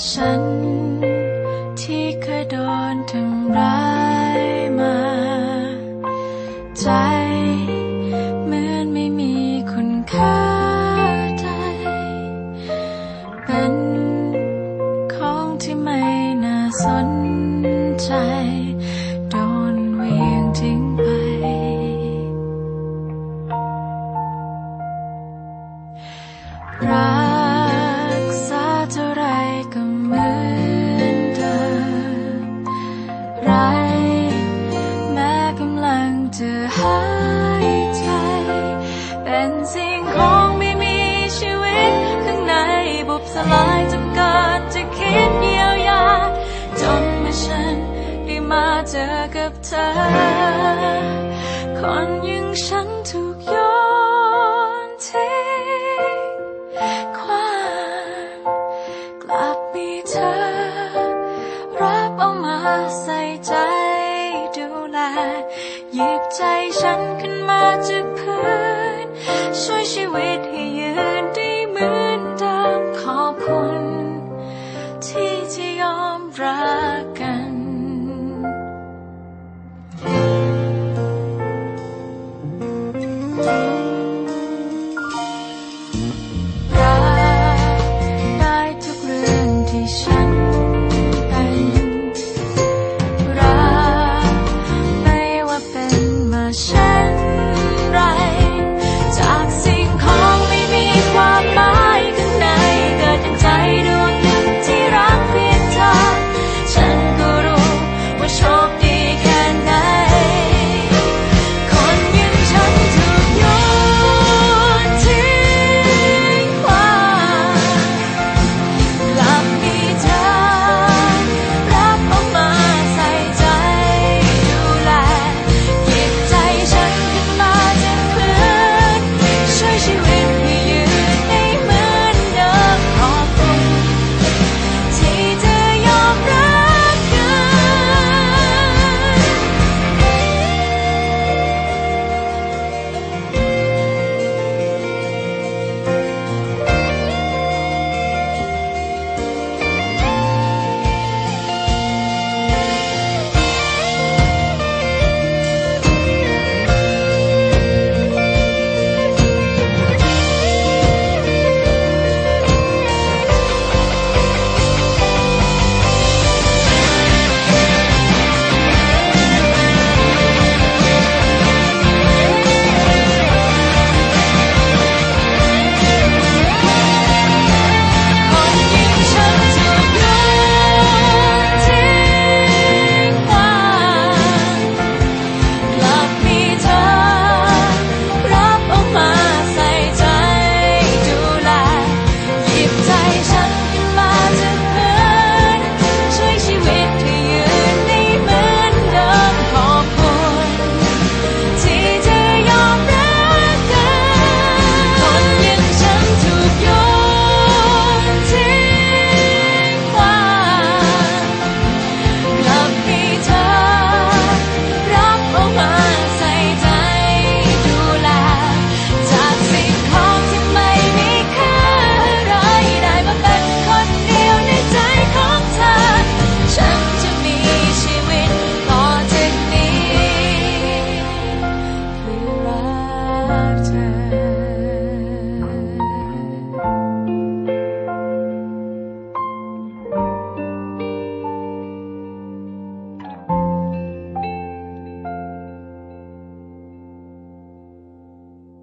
ฉันที่เคยโดนทำร้ายมา ใจเหมือนไม่มีคุณค่าใดเป็นของที่ไม่น่าสนใจ โดนเวียงทิ้งไป รัก สลายจากการจะคิดเยียวยา จนเมื่อฉันได้มาเจอกับเธอ คนอย่างฉันถูกโยนทิ้งความกลับมีเธอ รับเอามาใส่ใจดูแลหยิบใจฉันขึ้นมาจากพื้น ช่วยชีวิต